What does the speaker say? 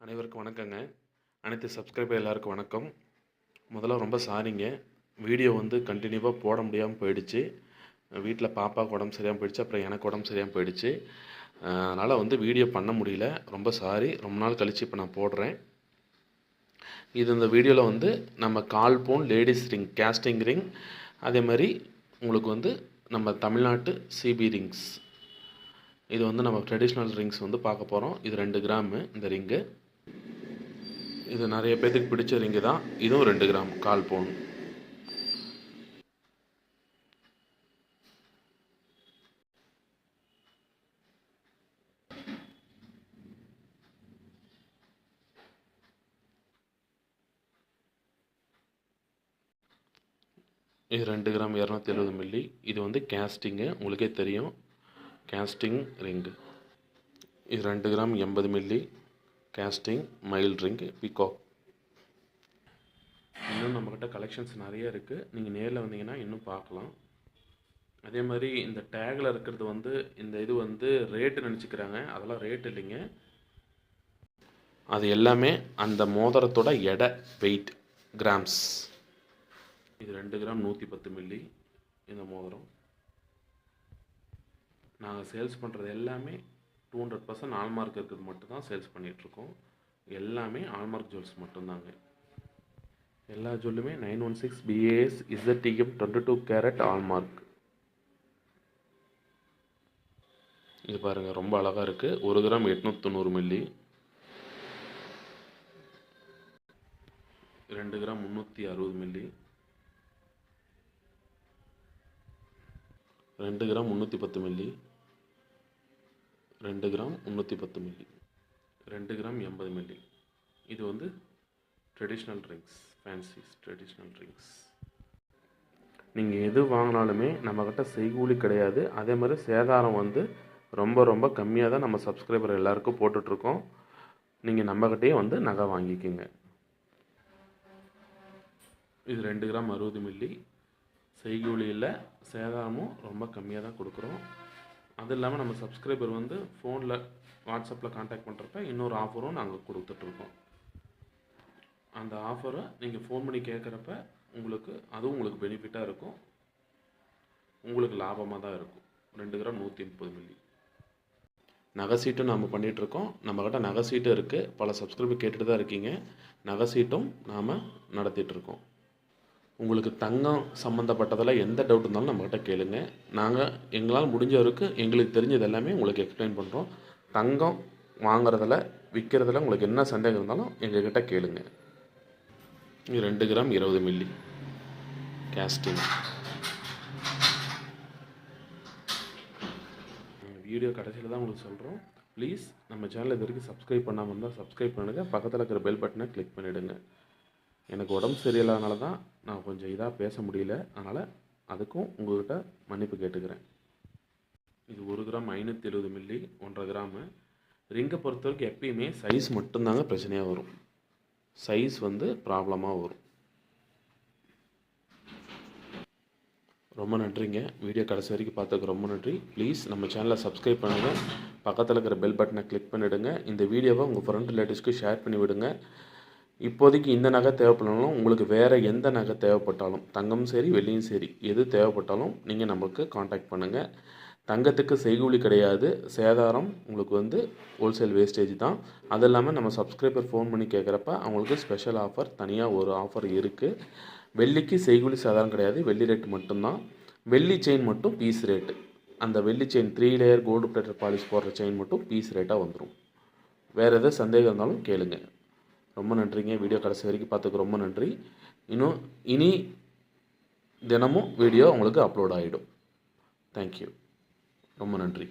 அனைவருக்கும் வணக்கங்க. அனைத்து சப்ஸ்கிரைபர் எல்லாருக்கும் வணக்கம். முதல்ல ரொம்ப சாரிங்க வீடியோ வந்து கண்டினியூவாக போட முடியாமல் போயிடுச்சு. வீட்டில் பாப்பாவுக்கு உடம்பு சரியாக போயிடுச்சு. அப்புறம் எனக்கு உடம்பு சரியாக போயிடுச்சு. அதனால் வந்து வீடியோ பண்ண முடியல. ரொம்ப சாரி ரொம்ப நாள் கழித்து இப்போ நான் போடுறேன். இது இந்த வீடியோவில் வந்து நம்ம கால் போன் லேடிஸ் ரிங் கேஸ்டிங் ரிங் அதே மாதிரி உங்களுக்கு வந்து நம்ம தமிழ்நாட்டு சிபி ரிங்ஸ் இது வந்து நம்ம ட்ரெடிஷ்னல் ரிங்ஸ் வந்து பார்க்க போகிறோம் இது ரெண்டு கிராமு இந்த ரிங்கு இது நிறைய பேர்த்துக்கு பிடிச்ச ரிங்கு தான் இதுவும் ரெண்டு கிராம் கால் பவுன். இது ரெண்டு கிராம் இரநூத்தி எழுபது மில்லி. இது வந்து கேஸ்டிங்கு உங்களுக்கே தெரியும். கேஸ்டிங் ரிங்கு இது ரெண்டு கிராம் எண்பது மில்லி. கேஸ்டிங் மயில் ரிங்கு பிகாக் இன்னும் நம்மக்கிட்ட கலெக்ஷன்ஸ் நிறைய இருக்குது நீங்கள் நேரில் வந்தீங்கன்னா இன்னும் பார்க்கலாம். அதே மாதிரி இந்த டேகில் இருக்கிறது வந்து இந்த இது வந்து ரேட்டு நினச்சிக்கிறாங்க. அதெல்லாம் ரேட் இல்லைங்க. அது எல்லாமே அந்த மோதிரத்தோட எடை வெயிட் கிராம்ஸ் இது ரெண்டு கிராம் நூற்றி பத்து மில்லி இந்த மோதிரம். நாங்கள் சேல்ஸ் பண்ணுறது எல்லாமே டூ ஹண்ட்ரட் பர்சன்ட் ஆல்மார்க் இருக்கிறது மட்டும்தான் சேல்ஸ் பண்ணிகிட்ருக்கோம் எல்லாமே ஆல்மார்க் ஜுவல்ஸ் மட்டும்தாங்க. எல்லா ஜுவல்லுமே nine one six BIS ZTM twenty two carat hallmark இது பாருங்கள் ரொம்ப அழகாக இருக்குது ஒரு கிராம் எட்நூற்றி தொண்ணூறு மில்லி ரெண்டு கிராம் முந்நூற்றி அறுபது மில்லி ரெண்டு கிராம் முந்நூற்றி பத்து மில்லி ரெண்டு கிராம் முந்நூற்றி பத்து மில்லி ரெண்டு கிராம் எண்பது மில்லி இது வந்து traditional drinks fancies traditional drinks நீங்கள் எது வாங்கினாலுமே நம்மக்கிட்ட செய்கூலி கிடையாது. அதே மாதிரி சேதாரம் வந்து ரொம்ப ரொம்ப கம்மியாக தான் நம்ம சப்ஸ்கிரைபர் எல்லாருக்கும் போட்டுட்ருக்கோம். நீங்கள் நம்மக்கிட்டே வந்து நகை வாங்கிக்கோங்க. இது ரெண்டு கிராம் அறுபது மில்லி செய்கூலியில் சேதாரமும் ரொம்ப கம்மியாக தான் கொடுக்குறோம். அது இல்லாமல் நம்ம சப்ஸ்கிரைபர் வந்து ஃபோனில் வாட்ஸ்அப்பில் காண்டாக்ட் பண்ணுறப்ப இன்னொரு ஆஃபரும் நாங்கள் கொடுத்துட்ருக்கோம் அந்த ஆஃபரை நீங்கள் ஃபோன் பண்ணி கேட்குறப்ப உங்களுக்கு அதுவும் உங்களுக்கு பெனிஃபிட்டாக இருக்கும். உங்களுக்கு லாபமாக தான் இருக்கும். ரெண்டு கிராம் நூற்றி முப்பது மில்லி நகை சீட்டும் நம்ம பண்ணிகிட்ருக்கோம் நம்மக்கிட்ட நகை சீட்டும் இருக்குது பல சப்ஸ்கிரைபர் கேட்டுட்டு தான் இருக்கீங்க. நகை சீட்டும் நாம் நடத்திட்டுருக்கோம் உங்களுக்கு தங்கம் சம்மந்தப்பட்டதில் எந்த டவுட் இருந்தாலும் நம்மக்கிட்ட கேளுங்க. நாங்கள் எங்களால் முடிஞ்ச வரைக்கும் எங்களுக்கு தெரிஞ்சது எல்லாமே உங்களுக்கு எக்ஸ்பிளைன் பண்ணுறோம் தங்கம் வாங்குறதில் விற்கிறதுல உங்களுக்கு என்ன சந்தேகம் இருந்தாலும் எங்ககிட்ட கேளுங்க. ரெண்டு கிராம் இருபது மில்லி கேஸ்டிங் வீடியோ கடைசியில் தான் உங்களுக்கு சொல்கிறோம் ப்ளீஸ் நம்ம சேனல் இது வரைக்கும் சப்ஸ்கிரைப் பண்ணாமல் இருந்தால் சப்ஸ்கிரைப் பண்ணுங்கள் பக்கத்தில் இருக்கிற பெல் பட்டனை கிளிக் பண்ணிவிடுங்க எனக்கு உடம்பு சரியில்லாதனால தான் நான் கொஞ்சம் இதாக பேச முடியல. அதனால் அதுக்கும் உங்கள்கிட்ட மன்னிப்பு கேட்டுக்கிறேன். இது ஒரு கிராம் ஐநூற்றி எழுபது மில்லி ஒன்றரை கிராமு. ரிங்கை பொறுத்த வரைக்கும் எப்பயுமே சைஸ் மட்டும்தாங்க பிரச்சனையாக வரும். சைஸ் வந்து ப்ராப்ளமாக வரும். ரொம்ப நன்றிங்க. வீடியோ கடைசி வரைக்கும் பார்த்ததுக்கு ரொம்ப நன்றி. ப்ளீஸ் நம்ம சேனலை சப்ஸ்கிரைப் பண்ணுங்கள் பக்கத்தில் இருக்கிற பெல் பட்டனை கிளிக் பண்ணிவிடுங்க இந்த வீடியோவை உங்கள் ஃப்ரெண்ட் ரிலேட்டிவ்ஸ்க்கு ஷேர் பண்ணி விடுங்க இப்போதைக்கு இந்த நகை தேவைப்படலாம் உங்களுக்கு வேறு எந்த நகை தேவைப்பட்டாலும் தங்கம் சரி வெள்ளியும் சரி எது தேவைப்பட்டாலும் நீங்கள் நம்மளுக்கு காண்டாக்ட் பண்ணுங்கள் தங்கத்துக்கு செய்கூலி கிடையாது. சேதாரம் உங்களுக்கு வந்து ஹோல்சேல் வேஸ்டேஜ் தான். அது இல்லாமல் நம்ம சப்ஸ்கிரைபர் ஃபோன் பண்ணி கேட்குறப்ப அவங்களுக்கு ஸ்பெஷல் ஆஃபர் தனியாக ஒரு ஆஃபர் இருக்குது வெள்ளிக்கு செய்கூலி சேதாரம் கிடையாது. வெள்ளி ரேட் மட்டும்தான். வெள்ளி செயின் மட்டும் பீஸ் ரேட்டு அந்த வெள்ளி chain three layer gold plater polish போடுற செயின் மட்டும் பீஸ் ரேட்டாக வந்துடும் வேறு எதாவது சந்தேகம் இருந்தாலும் கேளுங்கள் ரொம்ப நன்றிங்க. வீடியோ கடைசி வரைக்கும் பார்த்துக்கு ரொம்ப நன்றி. இன்னும் இனி தினமும் வீடியோ உங்களுக்கு அப்லோட் ஆகிடும் தேங்க்யூ ரொம்ப நன்றி.